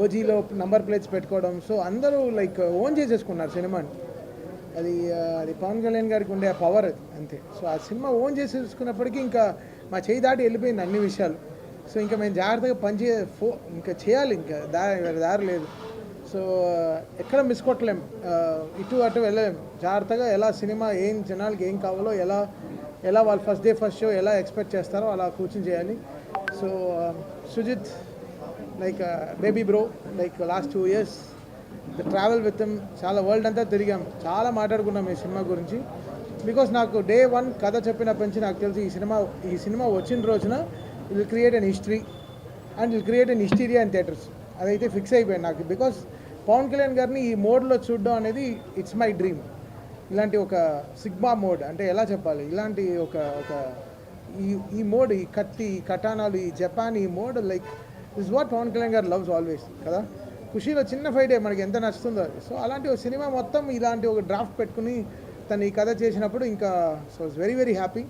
ఓజీలో number plates పెట్టుకోవడం. So అందరూ like own చేసేసుకున్నారు సినిమాని. అది అది పవన్ కళ్యాణ్ గారికి ఉండే పవర్ అది అంతే. సో ఆ సినిమా ఓన్ చేసేసుకున్నప్పటికీ ఇంకా మా చేయి దాటి వెళ్ళిపోయింది అన్ని విషయాలు. సో ఇంకా మేము జాగ్రత్తగా పనిచే ఫో ఇంకా చేయాలి ఇంకా దారి వేరే దారి లేదు. సో ఎక్కడ మిస్ కొట్టలేం. ఇటు అటు వెళ్ళలేం. జాగ్రత్తగా ఎలా సినిమా ఏం జనాలకి ఏం కావాలో ఎలా ఎలా వాళ్ళు ఫస్ట్ డే ఫస్ట్ షో ఎలా ఎక్స్పెక్ట్ చేస్తారో అలా కూర్చొని చేయాలి. So Sujeeth like baby bro like last two years the travel with చాలా వరల్డ్ అంతా తిరిగాం. చాలా మాట్లాడుకున్నాం ఈ సినిమా గురించి. బికాస్ నాకు డే వన్ కథ చెప్పినప్పటి నుంచి నాకు తెలిసి ఈ సినిమా ఈ సినిమా వచ్చిన రోజున will create an history and will create an hysteria and theatres అదైతే ఫిక్స్ అయిపోయింది నాకు. బికాస్ పవన్ కళ్యాణ్ గారిని ఈ మోడ్లో చూడడం అనేది ఇట్స్ మై డ్రీమ్ ఇలాంటి ఒక సిగ్మా మోడ్ అంటే ఎలా చెప్పాలి? ఇలాంటి ఒక ఒక ఈ ఈ మోడ్ ఈ కత్తి ఈ కటానాలు ఈ జపాన్ ఈ mode like is what Pawan Kalyan garu loves always కదా? ఖుషీలో చిన్న ఫైటే మనకి ఎంత నచ్చుతుందో. సో అలాంటి ఒక సినిమా మొత్తం ఇలాంటి ఒక డ్రాఫ్ట్ పెట్టుకుని తను ఈ కథ చేసినప్పుడు ఇంకా so it's very very happy